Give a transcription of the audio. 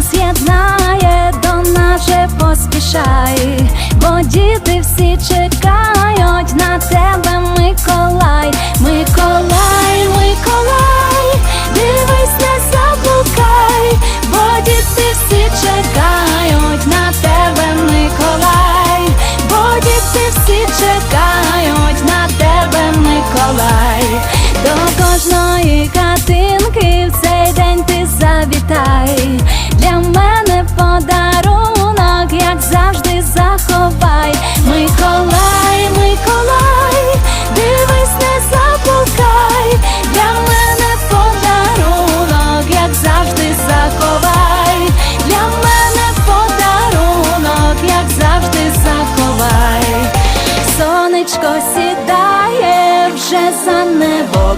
нас єднає, до нас же поспішай, бо діти всі чекають. то сідає вже за небо.